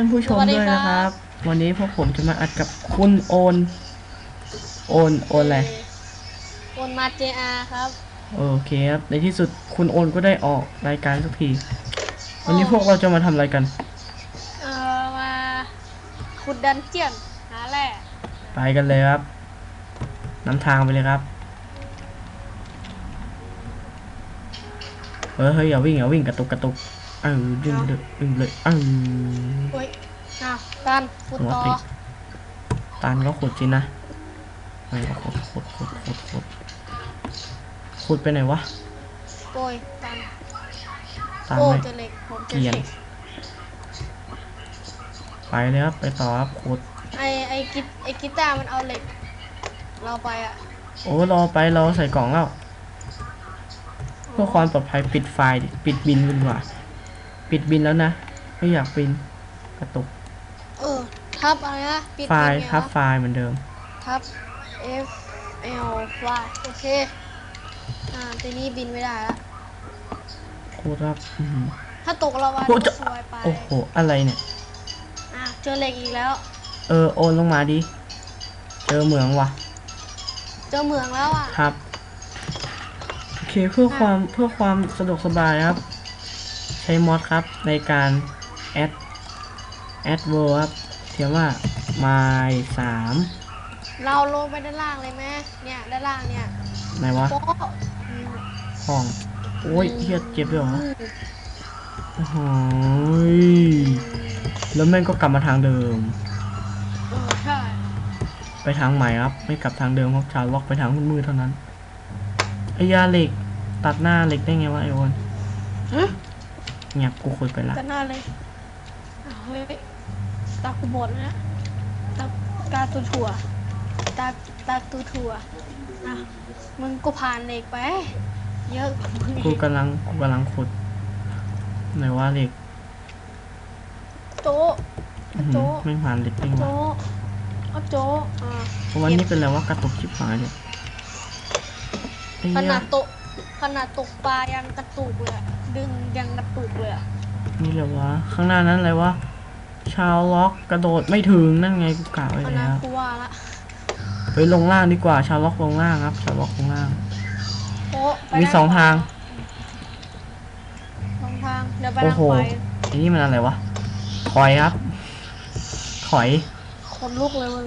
านผู้ชมสวัสดีด้วยนะคครัรับบวันนี้พวกผมจะมาอัดกับคุณโอน โอน โอนอะไร โอนมา JR ครับ โอเคครับ ในที่สุดคุณโอนก็ได้ออกรายการสักที วันนี้พวกเราจะมาทำอะไรกัน เอ่อมาขุดดันเจียนหาแร่ไปกันเลยครับนำทางไปเลยครับ เฮ้ยเฮ้ยอย่าวิ่งอย่าวิ่งกระตุกกระตุก เออวิ่งเลยวิ่งเลยเออโอ้ยอ้าวตันขุดหัวต่อติดตานก็ขุดสินะไม่ก็ขุดขุดขุดขุดขุดขุดไปไหนวะโอ้ยตันตามโอ้ไปเจอเหล็กผมเจอเกรียนเหล็กไปเลยครับไปต่อครับขุดไอไอกิไอกีตาร์มันเอาเหล็กเราไปอะโอ้รอไปรอใส่กล่องแล้วเพื่อความปลอดภัยปิดไฟล์ดิปิดบินดีกว่า ปิดบินแล้วนะ ไม่อยากบินกระตุก เออ ทับอะไรนะปิดไฟล์เป็นไงทับวะไฟล์เหมือนเดิม ทับ F L Y โอเค อ่าทีนี้บินไม่ได้ละคูดครับอื้อหือถ้าตกเราวันโอ้จะก็สวยไปโอ้โห อะไรเนี่ย อะเจอเหล็กอีกแล้ว เออ โอนลงมาดิ เจอเหมืองว่ะ เจอเหมืองแล้วอะ ครับ โอเค เพื่อความเพื่อความสะดวกสบายครับ ใช้มอดครับในการแอดแอดเวอร์ครับเขียนว่า my สามเราลงไปด้านล่างเลยไหมเนี่ยด้านล่างเนี่ยไหนวะโป๊ะอืมห้องโอ้ยเฮียเจ็บด้วยเหรออืมโอ้โหยแล้วแม่งก็กลับมาทางเดิม เออใช่ไปทางใหม่ครับ ไม่กลับทางเดิมครับชาวล็อกไปทางมืดๆเท่านั้นไอ้ยาเหล็กตัดหน้าเหล็กได้ไงวะไอโอน ฮะ เงียบกูคุยไปละกันหน้าเลยอ้าวเฮ้ยตากูหมดแล้วนะตาตาตูถั่วตาตาตูถั่วอะมึงก็ผ่านเหล็กไป เยอะกว่ามึงกูอีกกำลังกูกำลังขุดไหนว่าเหล็กโจ๊ะอื้อหือโจ๊ะไม่ผ่านเหล็กได้ไงวะโจ๊ะเอาโจ๊ะอ่า เพราะวันนี้เป็นอะไรวะกระตุกชิบหายเลยไอ้ขเหี้นายดตกขนาดตกปลายังกระตุกเลยอะ ดึงยังกระตุกเลยอะนี่เลยวะ ข้างหน้านั้นอะไรวะ ชาวล็อกกระโดดไม่ถึงนั่นไงกูกล่าวไว้ขนาแล้ดวกูว่าละเฮ้ยลงล่างดีกว่า ชาวล็อกลงล่างครับ ชาวล็อกลงล่างโป๊ะไปมีด้นสองขวทาง สองทาง เดี๋ยวไปโอ้ทางโหขวาไอ้นี่มันอะไรวะ ถอยครับ ถอย คนลุกเลยมึง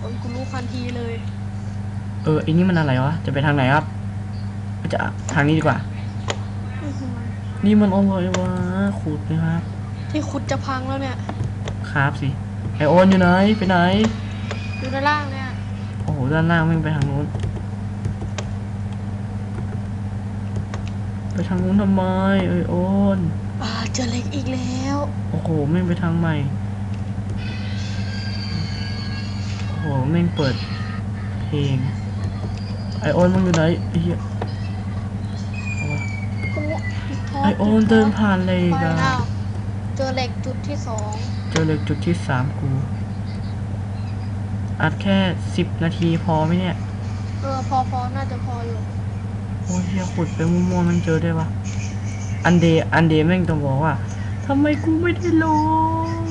คนกูลุกทันทีเลยเออไอ้นี่มันอะไรวะ จะไปทางไหนครับ จะทางนี้ดีกว่าอื้อหือนี่มันอะไรวะขูดนะครับ ที่ขุดจะพังแล้วเนี่ย ครับสิ ไอโอนอยู่ไหน ไปไหน อยู่ด้านล่างเนี่ย โอ้โห ด้านล่างแม่งไปทางนู้น ไปทางนู้นทำไม เอ้ยโอนอ่าเจอเหล็กอีกแล้ว โอ้โหแม่งไปทางใหม่ โอ้โหแม่งเปิดเพลง ไอโอนมึงอยู่ไหนไอ้เหี้ยเอาวะโอ้ทไอโอนเดินผ่านเลยไปกันแล้วเจอเหล็กจุดที่สองเจอเลยจุดที่สามกู อัดแค่สิบนาทีพอไหมเนี่ย เออพอพอน่าจะพออยู่ โอ้ยเฮียขุดไปมั่วๆมันเจอได้ปะอันเดย์อันเดย์แม่งต้องบอกว่าทำไมกูไม่ได้ลง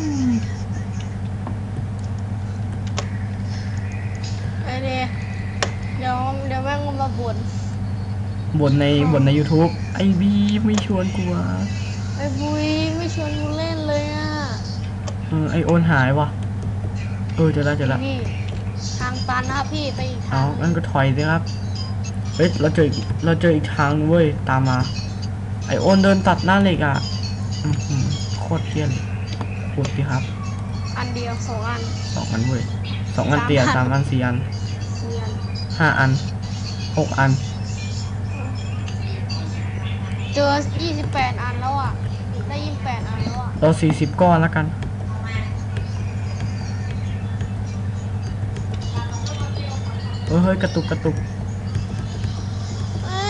ไอเดย์เดี๋ยวเดี๋ย วแม่งมาบ่นบนในบนใน YouTube ไอบีไม่ชวนกูวะไอ้บุยไม่ชวนกูเล่นเลยอะเออไอโอนหายวะเออเจอแล้วเจอแล้วนี่ทางตันนะครับพี่ไปอีกเอาทางงั้นก็ถอยสิครับ เฮ้ยเราเจออีกเราเจออีกทางนึงเว้ยตามมา ไอโอนเดินตัดหน้าเหล็กอะอื้อหือโคตรเทียนขุดสิครับอันเดียวสองอัน สองอันเว้ยสองอันเตียสาสามมอัอันนสี่อันเซียนห้าอัน หกอัน เจอยี่สิบแปดอันแล้วอะ ได้ยี่สิบแปดอันแล้วอะ เราสี่สิบก้อนแล้วกัน เฮ้ยเฮ้ยกระตุกกระตุกไอ้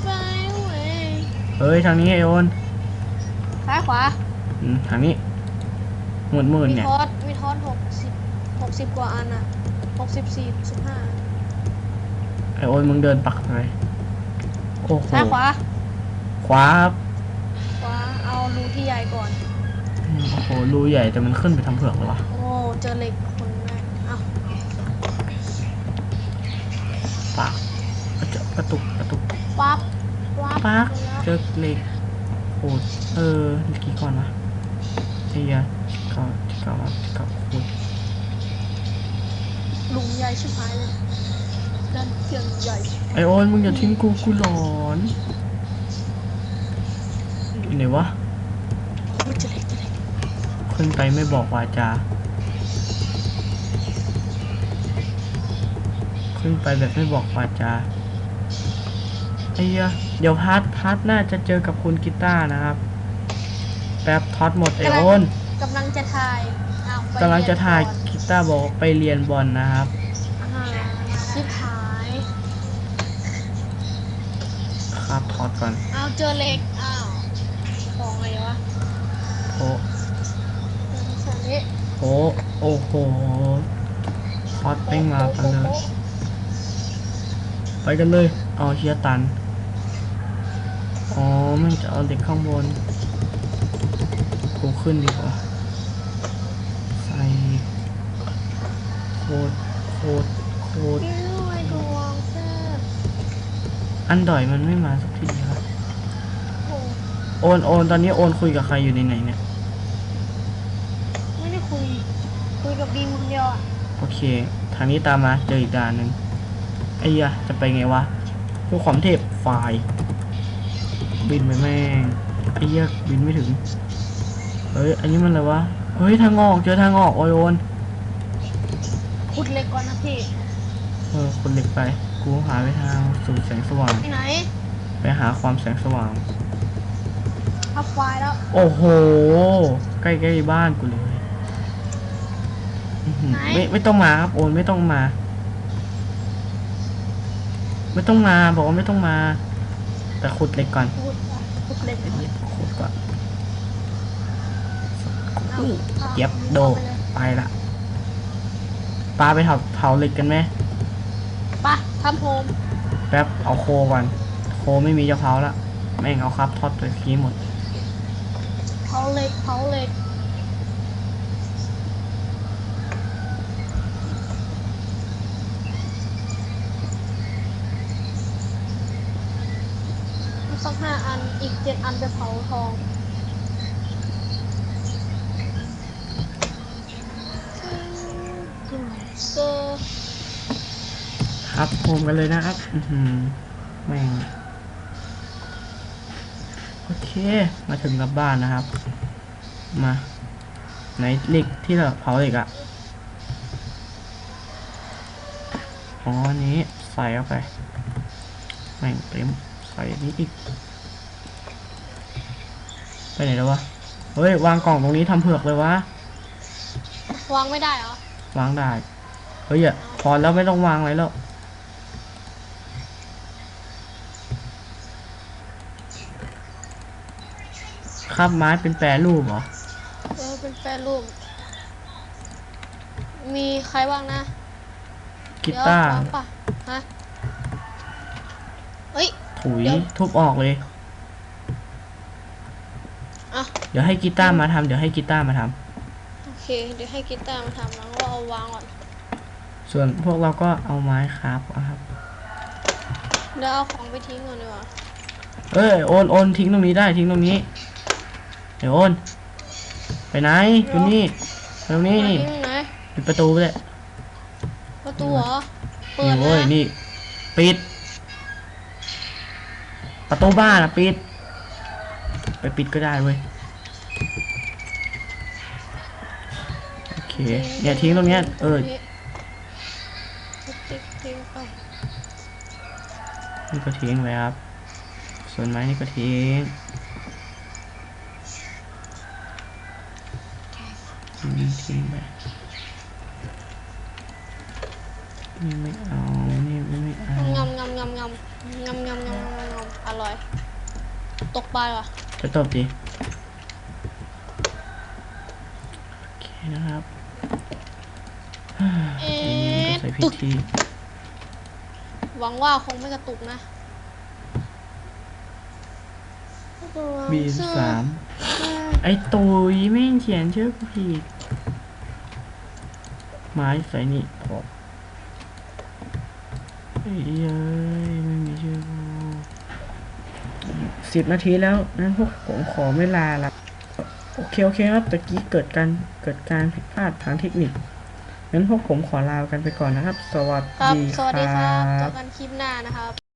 ไฟเว้ยเฮ้ยทางนี้ไอโอนซ้ายขวา อืมทางนี้หมื่นหมื่นมีเนี่ย ทอสมีทอสหกสิบหกสิบกว่าอันอะหกสิบสี่สิบห้า ไอโอนมึงเดินปักไปโอ้โหซ้ายขวา ขวาครับขวาที่ใหญ่ก่อน อืมโอ้โหรูใหญ่แต่มันขึ้นไปทำเผือกเลยวะโอ้ เจอเหล็กคนแรกเอ้าปากกระจกกระตุกกระตุกปั๊บปั๊บปักแล้วเจอเหล็กโอ้เออเมื่อกี้ก่อนวะไอ้ยาเก่าเก่าเก่าโคตรหลุมใหญ่ชิบหายเลย ดันเจียนใหญ่ไอโอนมึงอย่าทิ้งกูกูหลอนอยู่ไหนวะโอ้เจอเหล็กเจอเหล็กขึ้นไปไม่บอกวาจา ขึ้นไปแบบไม่บอกวาจาไอ้เหี้ยเดี๋ยวพาร์ทพาร์ทน่าจะเจอกับคุณกีตาร์นะครับ แป๊บท็อตหมดไอโอนกำลังจะถ่ายอ้าวไปกำลังจะถ่ายเรีนก่อนกีตาร์บอกไปเรียนบอลนะครับอ่า ชิบหาย ครับท็อตก่อนอ้าวเจอเหล็ก อ้าวของอะไรวะโอ้เจอสนี้โหโอ้โหท็อตไม่มากันเลย ไปกันเลย เอาเชียตัน อ๋อมันจะเอาเด็กข้างบนกูขึ้นดีกว่า ใส่โคตรโคตรโค ตรพี่ลุยดวงแซ่บอันดอยมันไม่มาสักทีครับโอ้โอนโอนตอนนี้โอนคุยกับใครอยู่ในไหนเนี่ย ไม่ได้คุย คุยกับบีมคนเดียวอะ โอเค ทางนี้ตามมาเจออีกด่านหนึ่งไอ้ยะจะไปไงวะเพื่อความเทพไฟล์บินไปแม่งไอ้เหี้ยบินไม่ถึง เฮ้ย อันนี้มันอะไรวะ เฮ้ย ทางออก เจอทางออกโอยโอนขุดเหล็กก่อนนะพี่ เออคนเหล็กไป กูหาไปทางสู่แสงสว่างไปไหนไปหาความแสงสว่างอัพไฟล์แล้ว โอ้โห ใกล้ๆบ้านกูเลยอื้อหือไหน ไม่ไม่ต้องมาครับโอนไม่ต้องมา ไม่ต้องมาบอกว่าไม่ต้องมา แต่ขุดเหล็กก่อนขุดอะขุดเหล็กก่อนขุดก่อนเอาเย็บโดเอาไปเลยไปละปลาไปเผาเผาเหล็กกันไหมไป ทำโฮมแป๊บเอาโคก่อนโคไม่มีจะเผาละแม่งเอาครับทอดไปขี้หมดเผาเหล็กเผาเหล็กสักห้าอันอีกเจ็ดอันไปเผาทองเจอ ครับโฮมกันเลยนะครับอือหือแม่งโอเค มาถึงกับบ้านนะครับ มาไหนเหล็กที่เราเผาเหล็กอะอ๋ออันนี้ใส่เข้าไปแม่งเต็มใส่อันนี้อีก ไปไหนแล้ววะ เฮ้ย วางกล่องตรงนี้ทำเผือกเลยวะ วางไม่ได้เหรอ วางได้ เฮ้ยอะพอแล้วไม่ต้องวางอะไรแล้ว ครับไม้เป็นแปรรูปเหรอเออเป็นแปรรูป มีใครบ้างนะกีตาร์เดี๋ยววางป่ะฮะเฮ้ย ถุยเดี๋ยว ทุบออกเลย อะ เดี๋ยวให้กีตาร์มาทำเดี๋ยวให้กีตาร์มาทำโอเค เดี๋ยวให้กีตาร์มาทำแล้วก็เอาวางก่อน ส่วนพวกเราก็เอาไม้ครับครับ เดี๋ยวเอาของไปทิ้งก่อนดีกว่าเอ้ยโอนโอนทิ้งตรงนี้ได้ทิ้งตรงนี้ เดี๋ยวโอนไปไหนอยู่นี่ไปตรงนี้นี่ทิ้งไหนปิดประตูไปเลยประตูเหรอ เปินี่ดเว้ยนะนี่ ปิด ประตูบ้านอะปิด ไปปิดก็ได้เว้ย โอเค เนี่ยทิ้งตรงเนี้ย เออทิ้งทิ้งไปนี่ก็ทิ้งไว้ครับ ส่วนไม้นี่ก็ทิ้ง นี่ทิ้งไปนี่ไม่เอา นี่ไม่ไม่เอางำงำงำงำงำงำงำงำงำอร่อย ตกปลาเหรอไปตบดิโอเคนะครับเอ๊ะใส่พิตึกธีหวังว่าคงไม่กระตุกนะบีสามไอ้ตุยแม่งเขียนชื่อผิด ไม้ใส่นี่พอเอ้ยไม่มีชื่อสิบนาทีแล้วนั้นพวกผมขอเวลาละโอเคโอเคครับตะกี้เกิดการเกิดการผิดพลาดทางเทคนิคงั้นพวกผมขอลากันไปก่อนนะครับ สวัสครับดีสวัสดีครับเจอกันคลิปหน้านะครับ